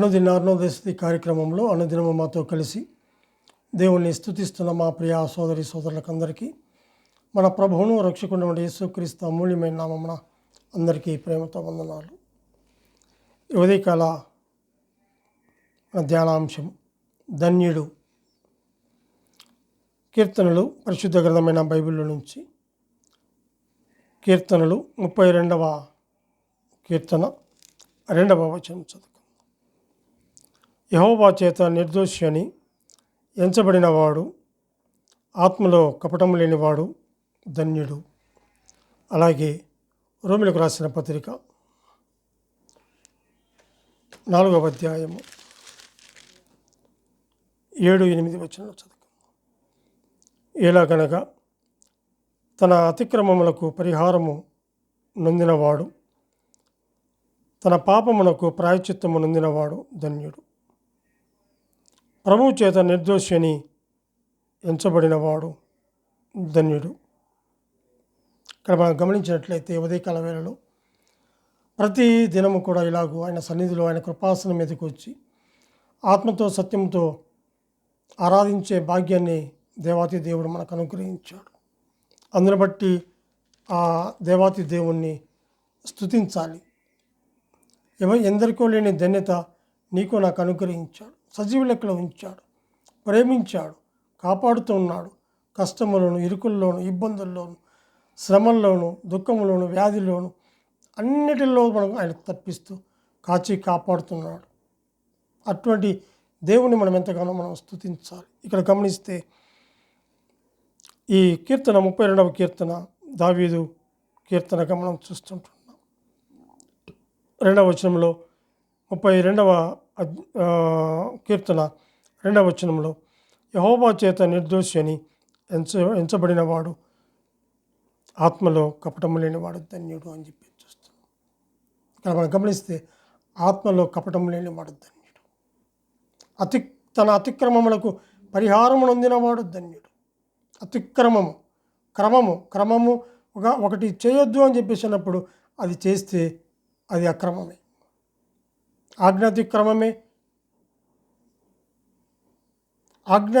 అనుదిన అరుణోదయస్థితి కార్యక్రమంలో అనుదినము మాతో కలిసి దేవుణ్ణి స్థుతిస్తున్న మా ప్రియ సోదరి సోదరులకందరికీ మన ప్రభువును రక్షకుండా యేసుక్రీస్తు అమూల్యమైన నామమున అందరికీ ప్రేమతో వందనాలు. ఉదయకాల ధ్యానాంశం ధన్యుడు కీర్తనలు పరిశుద్ధ గ్రంథమైన బైబిల్లో నుంచి. కీర్తనలు ముప్పై రెండవ కీర్తన రెండవ వచనం చదువు యహోవా చేత నిర్దోషి అని ఎంచబడినవాడు ఆత్మలో కపటం లేనివాడు ధన్యుడు. అలాగే రోమిలకు రాసిన పత్రిక నాలుగవ అధ్యాయము ఏడు ఎనిమిది వచ్చిన చదువు ఎలాగనగా తన అతిక్రమములకు పరిహారము నొందినవాడు తన పాపమునకు ప్రాయచిత్తము నొందినవాడు ధన్యుడు. ప్రభువు చేత నిర్దోషి అని ఎంచబడినవాడు ధన్యుడు. ఇక్కడ మనం గమనించినట్లయితే ఉదయకాల వేళలో ప్రతి దినము కూడా ఇలాగూ ఆయన సన్నిధిలో ఆయన కృపాసనం మీదకి వచ్చి ఆత్మతో సత్యంతో ఆరాధించే భాగ్యాన్ని దేవాతి దేవుడు మనకు అనుగ్రహించాడు. అందును బట్టి ఆ దేవాతి దేవుణ్ణి స్థుతించాలి ఎవ ఎందరికో లేని ధన్యత నీకు నాకు అనుగ్రహించాడు. సజీవ లెక్కలో ఉంచాడు. ప్రేమించాడు. కాపాడుతూ ఉన్నాడు కష్టములను ఇరుకుల్లోను ఇబ్బందుల్లోను శ్రమల్లోను దుఃఖంలోను వ్యాధిలోను అన్నిటిలో మనం ఆయన తప్పిస్తూ కాచి కాపాడుతున్నాడు. అటువంటి దేవుని మనం ఎంతగానో మనం స్థుతించాలి ఇక్కడ గమనిస్తే ఈ కీర్తన ముప్పై రెండవ కీర్తన దావీదు కీర్తనగా మనం చూస్తుంటున్నాం. రెండవ వచనంలో ముప్పై రెండవ కీర్తన రెండవ వచనంలో యహోబా చేత నిర్దోషి అని ఎంచ ఎంచబడినవాడు ఆత్మలో కపటము లేనివాడు ధన్యుడు అని చెప్పి చూస్తాం. ఇక్కడ మనం గమనిస్తే ఆత్మలో కపటం లేనివాడు ధన్యుడు. అతి తన అతిక్రమములకు పరిహారము నొందినవాడు ధన్యుడు. అతిక్రమము క్రమము క్రమము ఒక ఒకటి చేయొద్దు అని చెప్పేసినప్పుడు అది చేస్తే అది అక్రమమే. ఆజ్ఞాతిక్రమమే. ఆజ్ఞ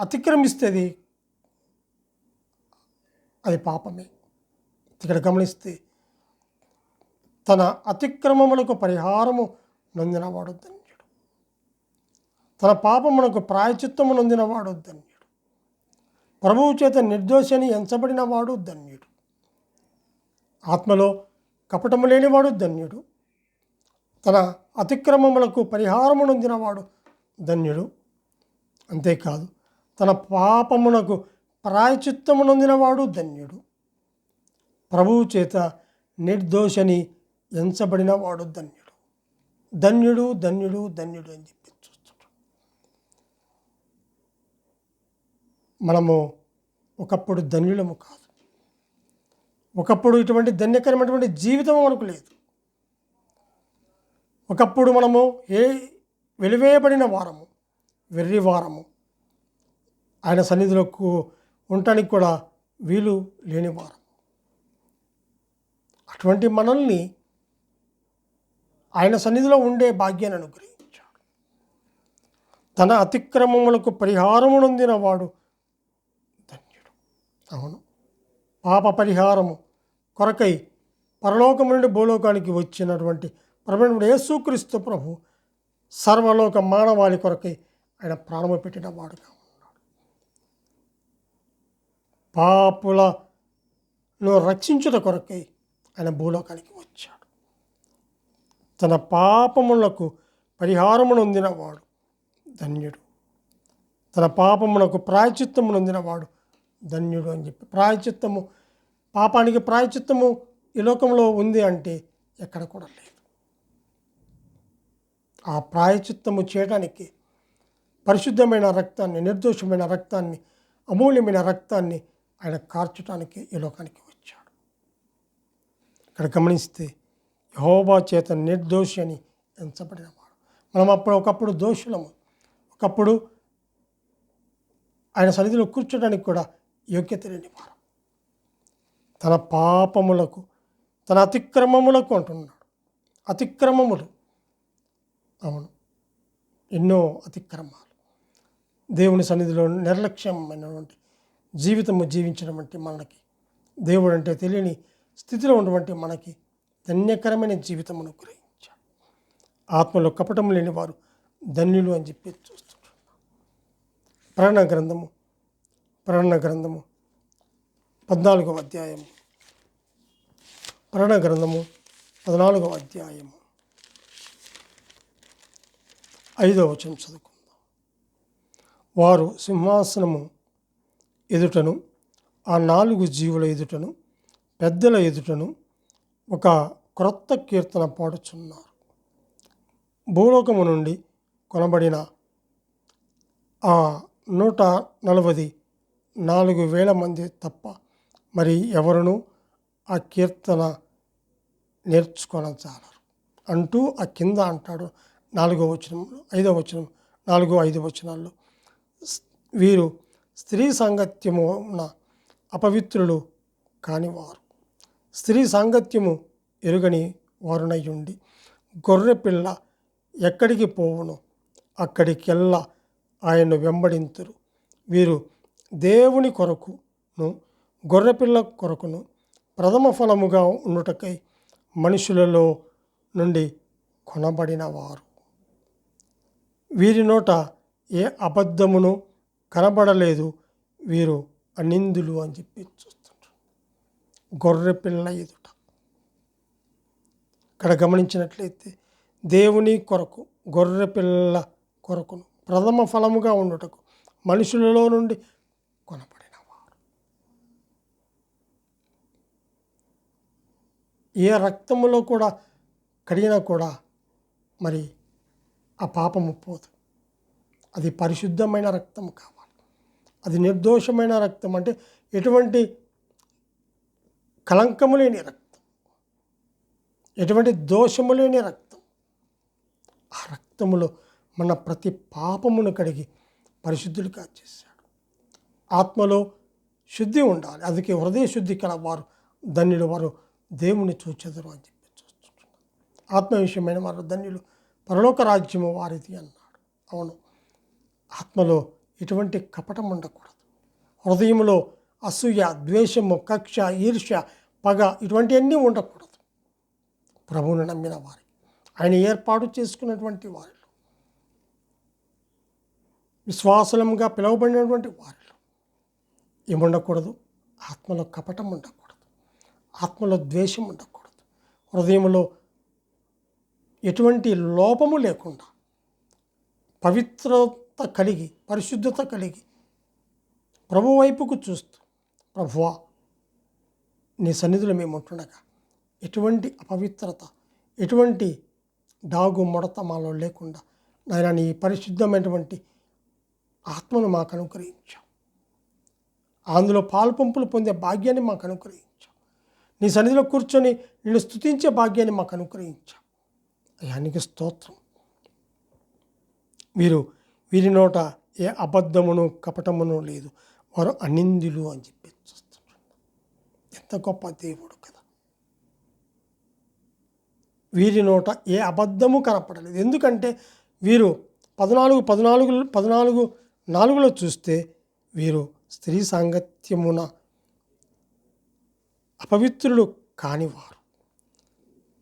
అతిక్రమిస్తేది అది పాపమే. ఇక్కడ గమనిస్తే తన అతిక్రమములకు పరిహారము నొందినవాడు ధన్యుడు. తన పాపమునకు ప్రాయచిత్తము నొందినవాడు ధన్యుడు. ప్రభువు చేత నిర్దోషని ఎంచబడినవాడు ధన్యుడు. ఆత్మలో కపటము లేనివాడు ధన్యుడు. తన అతిక్రమములకు పరిహారమునొందినవాడు ధన్యుడు. అంతేకాదు తన పాపమునకు ప్రాయచిత్తమునొందినవాడు ధన్యుడు. ప్రభువు చేత నిర్దోషని ఎంచబడినవాడు ధన్యుడు. ధన్యుడు ధన్యుడు ధన్యుడు అని చెప్పి చూస్తున్నాడు మనము ఒకప్పుడు ధన్యులము కాదు. ఒకప్పుడు ఇటువంటి ధన్యకరమైనటువంటి జీవితం మనకు లేదు. ఒకప్పుడు మనము ఏ వెలివేయబడిన వారము వెర్రి వారము ఆయన సన్నిధిలో ఉండటానికి కూడా వీలు లేని వారం అటువంటి మనల్ని ఆయన సన్నిధిలో ఉండే భాగ్యాన్ని అనుగ్రహించాడు. తన అతిక్రమములకు పరిహారము నొందిన వాడు ధన్యుడు. అవును. పాప పరిహారము కొరకై పరలోకము నుండి భూలోకానికి వచ్చినటువంటి ప్రభుత్వ యేసుక్రీస్తు ప్రభు సర్వలోక మానవాళి కొరకై ఆయన ప్రాణము పెట్టిన వాడుగా ఉన్నాడు. పాపులను రక్షించుట కొరకై ఆయన భూలోకానికి వచ్చాడు. తన పాపములకు పరిహారము నొందినవాడు ధన్యుడు. తన పాపమునకు ప్రాయచిత్తము నొందినవాడు ధన్యుడు అని చెప్పి ప్రాయచిత్తము పాపానికి ప్రాయచిత్తము ఈ లోకంలో ఉంది అంటే ఎక్కడ కూడా లేదు. ఆ ప్రాయచిత్తము చేయడానికి పరిశుద్ధమైన రక్తాన్ని నిర్దోషమైన రక్తాన్ని అమూల్యమైన రక్తాన్ని ఆయన కార్చడానికి ఈ లోకానికి వచ్చాడు. ఇక్కడ గమనిస్తే యహోబా చేత నిర్దోషి అని ఎంచబడినవాడు మనం అప్పుడు ఒకప్పుడు దోషులము. ఒకప్పుడు ఆయన సన్నిధిలో కూర్చోడానికి కూడా యోగ్యత లేనివారు తన పాపములకు తన అతిక్రమములకు అంటున్నాడు. అతిక్రమములు అవును. ఎన్నో అతిక్రమాలు. దేవుని సన్నిధిలో నిర్లక్ష్యమైనటువంటి జీవితము జీవించడం అంటే మనకి దేవుడు అంటే తెలియని స్థితిలో ఉన్నటువంటి మనకి ధన్యకరమైన జీవితమును గ్రహించాడు. ఆత్మలో కపటం లేని వారు ధన్యులు అని చెప్పి చూస్తుంటున్నాం ప్రకటన గ్రంథము ప్రకటన గ్రంథము పద్నాలుగవ అధ్యాయము. ప్రకటన గ్రంథము పద్నాలుగవ అధ్యాయము. ఐదవ వచనం చదువుకుందాం. వారు సింహాసనము ఎదుటను ఆ నాలుగు జీవుల ఎదుటను పెద్దల ఎదుటను ఒక క్రొత్త కీర్తన పాడుచున్నారు. భూలోకము నుండి కొనబడిన ఆ నూట నలభై నాలుగు వేల మంది తప్ప మరి ఎవరునూ ఆ కీర్తన నేర్చుకొనజాలరు. అంటూ ఆ కింద అంటాడు నాలుగో వచనంలో ఐదో వచనం నాలుగో ఐదు వచనాల్లో. వీరు స్త్రీ సాంగత్యమున అపవిత్రులు కానివారు. స్త్రీ సాంగత్యము ఎరుగని వారునయ్యుండి గొర్రెపిల్ల గొర్రె పిల్ల ఎక్కడికి పోవును? అక్కడికెల్లా ఆయన్ను వెంబడింతురు. వీరు దేవుని కొరకును గొర్రెపిల్ల కొరకును ప్రథమ ఫలముగా ఉండుటకై మనుషులలో నుండి కొనబడినవారు. వీరి నోట ఏ అబద్ధమును కనబడలేదు. వీరు అనిందులు అని చెప్పి చూస్తుంటారు. గొర్రె పిల్ల ఎదుట. ఇక్కడ గమనించినట్లయితే దేవుని కొరకు గొర్రె పిల్ల కొరకును ప్రథమ ఫలముగా ఉండుటకు మనుషులలో నుండి కొనబడిన వారు ఏ రక్తములో కూడా కడిగినా కూడా మరి ఆ పాపము పోదు. అది పరిశుద్ధమైన రక్తం కావాలి. అది నిర్దోషమైన రక్తం అంటే ఎటువంటి కలంకము లేని రక్తం. ఎటువంటి దోషము లేని రక్తం. ఆ రక్తములో మన ప్రతి పాపమును కడిగి పరిశుద్ధులుగా చేశాడు. ఆత్మలో శుద్ధి ఉండాలి. అందుకే హృదయ శుద్ధి కల వారు ధన్యులు వారు దేవుని చూచెదరు అని చెప్పి చూస్తున్నాడు ఆత్మ విషయమైన వారు ధన్యులు పరలోక రాజ్యము వారిది అన్నాడు. అవును. ఆత్మలో ఎటువంటి కపటం ఉండకూడదు. హృదయంలో అసూయ ద్వేషము కక్ష ఈర్ష్య పగ ఇటువంటివన్నీ ఉండకూడదు. ప్రభువును నమ్మిన వారి ఆయన ఏర్పాటు చేసుకున్నటువంటి వారిలో విశ్వాసలంగా పిలువబడినటువంటి వారిలో ఏముండకూడదు? ఆత్మలో కపటం ఉండకూడదు. ఆత్మలో ద్వేషం ఉండకూడదు. హృదయంలో ఎటువంటి లోపము లేకుండా పవిత్రత కలిగి పరిశుద్ధత కలిగి ప్రభు వైపుకు చూస్తూ ప్రభువా నీ సన్నిధిలో మేము ఉంటుండగా ఎటువంటి అపవిత్రత ఎటువంటి డాగు ముడత మాలో లేకుండా నాయన నీ పరిశుద్ధమైనటువంటి ఆత్మను మాకు అనుగ్రహించావు. అందులో పాల్పంపులు పొందే భాగ్యాన్ని మాకు అనుగ్రహించాం నీ సన్నిధిలో కూర్చొని నిన్ను స్తుతించే భాగ్యాన్ని మాకు అనుగ్రహించాం దయానికి స్తోత్రం. వీరు వీరి నోట ఏ అబద్ధమును కపటమును లేదు. వారు అనిందులు అని చెప్పి చూస్తున్నారు. ఎంత గొప్ప దేవుడు కదా. వీరి నోట ఏ అబద్ధము కనపడలేదు. ఎందుకంటే వీరు పద్నాలుగు పద్నాలుగు పద్నాలుగు నాలుగులో చూస్తే వీరు స్త్రీ సాంగత్యమున అపవిత్రులు కానివారు.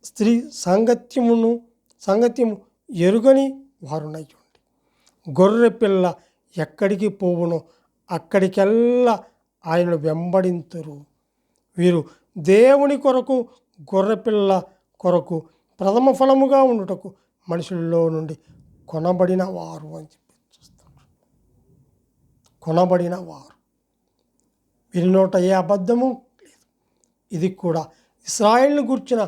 స్త్రీ సాంగత్యమును సాంగత్యము ఎరుగని వారునయ్యుండి గొర్రె పిల్ల ఎక్కడికి పోవునో అక్కడికెల్లా ఆయనను వెంబడింతురు. వీరు దేవుని కొరకు గొర్రెపిల్ల కొరకు ప్రథమ ఫలముగా ఉండుటకు మనుషుల్లో నుండి కొనబడిన వారు అని చెప్పి చూస్తున్నారు. కొనబడిన వారు. వీరి నోట ఏ అబద్ధము లేదు. ఇది కూడా ఇస్రాయిల్ని గుర్చిన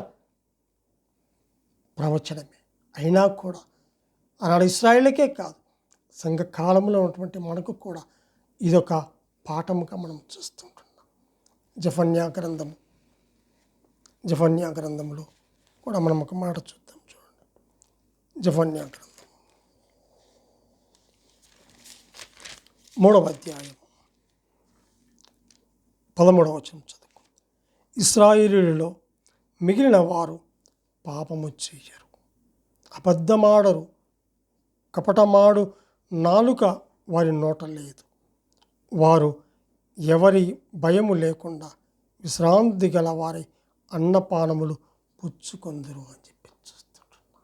ప్రవచనమే. అయినా కూడా ఆనాడు ఇస్రాయిళ్ళకే కాదు సంఘ కాలంలో ఉన్నటువంటి మనకు కూడా ఇదొక పాఠముగా మనం చూస్తుంటున్నాం. జఫన్యా గ్రంథము జఫన్యా గ్రంథంలో కూడా మనం ఒక మాట చూద్దాం చూడండి. జఫన్యా గ్రంథం మూడవ అధ్యాయం పదమూడవ వచనం చదువుకు మిగిలిన వారు పాపము చేయరు. అబద్ధమాడరు. కపటమాడు నాలుక వారి నోట లేదు. వారు ఎవరి భయము లేకుండా విశ్రాంతి గల వారి అన్నపానములు పుచ్చుకొందరు అని చెప్పి చూస్తుంటున్నాం.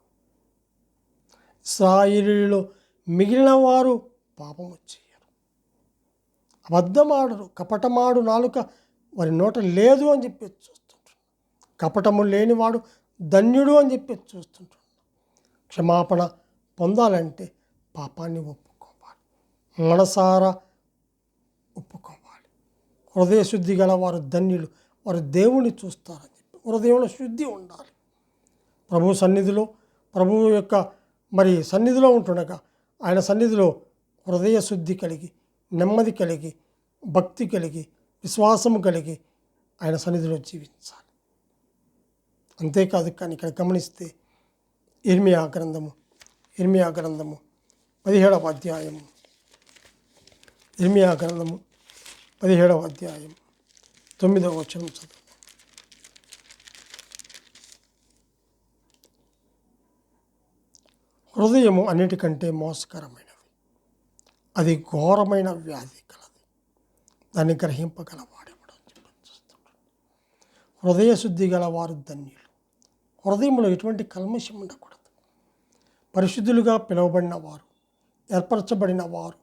ఇస్రాయిలీలో మిగిలిన వారు పాపము చేయరు. అబద్ధమాడరు. కపటమాడు నాలుక వారి నోట లేదు అని చెప్పి చూస్తుంటున్నాం. కపటము లేనివాడు ధన్యుడు అని చెప్పి చూస్తుంటున్నాం. క్షమాపణ పొందాలంటే పాపాన్ని ఒప్పుకోవాలి. మనసారా ఒప్పుకోవాలి. హృదయ శుద్ధి గల వారు ధన్యులు. వారు దేవుని చూస్తారని చెప్పి హృదయంలో శుద్ధి ఉండాలి. ప్రభు సన్నిధిలో ప్రభువు యొక్క మరి సన్నిధిలో ఉంటుండగా ఆయన సన్నిధిలో హృదయ శుద్ధి కలిగి నెమ్మది కలిగి భక్తి కలిగి విశ్వాసము కలిగి ఆయన సన్నిధిలో జీవించాలి. అంతేకాదు కానీ ఇక్కడ గమనిస్తే ఇర్మియా గ్రంథము ఇర్మియా గ్రంథము పదిహేడవ అధ్యాయము. ఇర్మియా గ్రంథము పదిహేడవ అధ్యాయం తొమ్మిదవ వచనం చదువు. హృదయము అన్నిటికంటే మోసకరమైనది. అది ఘోరమైన వ్యాధి కలది. దాన్ని గ్రహింపగలవాడేవాడు అని చెప్పి హృదయ శుద్ధి గల వారు ధన్యులు. హృదయంలో ఎటువంటి కల్మషం ఉండకూడదు. పరిశుద్ధులుగా పిలువబడిన వారు ఏర్పరచబడిన వారు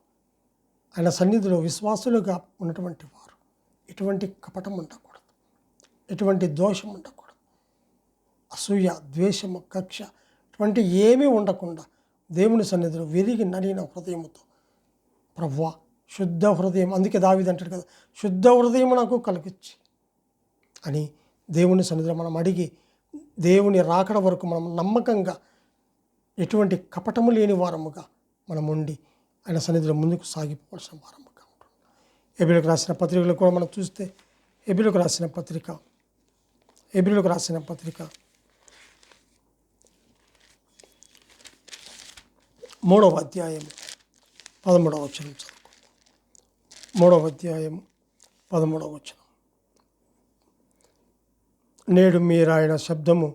ఆయన సన్నిధిలో విశ్వాసులుగా ఉన్నటువంటి వారు. ఎటువంటి కపటం ఉండకూడదు. ఎటువంటి దోషం ఉండకూడదు. అసూయ ద్వేషము కక్ష ఇటువంటి ఏమీ ఉండకుండా దేవుని సన్నిధిలో విరిగి నలిగిన హృదయముతో ప్రవ్వా శుద్ధ హృదయం అందుకే దావిది అంటాడు కదా శుద్ధ హృదయం నాకు కలిగించి అని దేవుని సన్నిధిలో మనం అడిగి దేవుని రాకడ వరకు మనం నమ్మకంగా ఎటువంటి కపటము లేని వారముగా మనం ఉండి ఆయన సన్నిధిలో ముందుకు సాగిపోవాల్సిన వారముగా ఉంటుంది ఎబిలకు రాసిన పత్రికలు కూడా మనం చూస్తే ఎబిలకు రాసిన పత్రిక ఎబిలకు రాసిన పత్రిక మూడవ అధ్యాయం పదమూడవ వచనం చదువుకో మూడవ అధ్యాయం పదమూడవ వచనం. నేడు మీరు ఆయన శబ్దము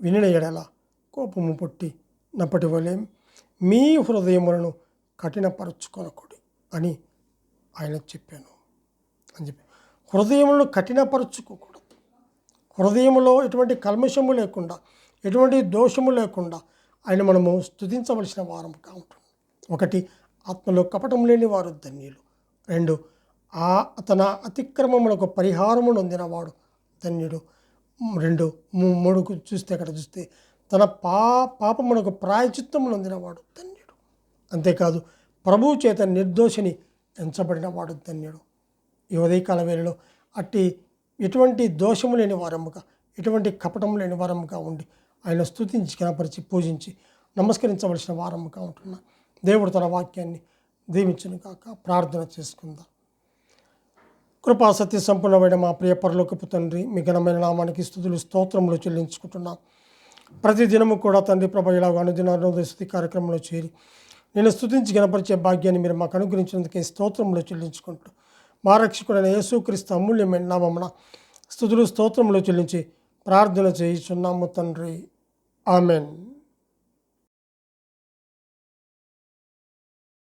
వినిన ఎడల కోపము పుట్టి నప్పటి వలె మీ హృదయములను కఠినపరచుకొనకూడి అని ఆయన చెప్పాను అని చెప్పి. హృదయములను కఠినపరచుకోకూడదు. హృదయంలో ఎటువంటి కల్మషము లేకుండా ఎటువంటి దోషము లేకుండా ఆయన మనము స్తుతించవలసిన వారముగా ఉంటుంది. ఒకటి ఆత్మలో కపటం లేని వారు ధన్యులు. రెండు ఆ తన అతిక్రమములకు పరిహారము నొందినవాడు ధన్యుడు. రెండు మూడు చూస్తే అక్కడ చూస్తే తన పా పాపమునకు ప్రాయచిత్తం నొందినవాడు ధన్యుడు. అంతేకాదు ప్రభువు చేత నిర్దోషిని ఎంచబడినవాడు ధన్యుడు. ఈ ఉదయకాల వేళలో అట్టి ఎటువంటి దోషము లేని వారముగా ఎటువంటి కపటం లేని వారముగా ఉండి ఆయన స్థుతించి కనపరిచి పూజించి నమస్కరించవలసిన వారముగా ఉంటున్నా దేవుడు తన వాక్యాన్ని దీవించును కాక ప్రార్థన చేసుకుందాం. కృపా సత్య సంపూర్ణమైన మా ప్రియ పరలోకపు తండ్రి మీ ఘనమైన నామానికి స్థుతులు స్తోత్రములు చెల్లించుకుంటున్నాం. ప్రతి దినము కూడా తండ్రి ప్రభ ఇలా అనుదిన స్థుతి కార్యక్రమంలో చేరి నేను స్థుతించి గణపరిచే భాగ్యాన్ని మీరు మాకు అనుగ్రహించినందుకే స్తోత్రంలో చెల్లించుకుంటూ మా రక్షకుడైన యేసుక్రీస్తు అమూల్యమైన నామమున స్థుతులు స్తోత్రంలో చెల్లించి ప్రార్థన చేయుచున్నాము తండ్రి. ఆమెన్.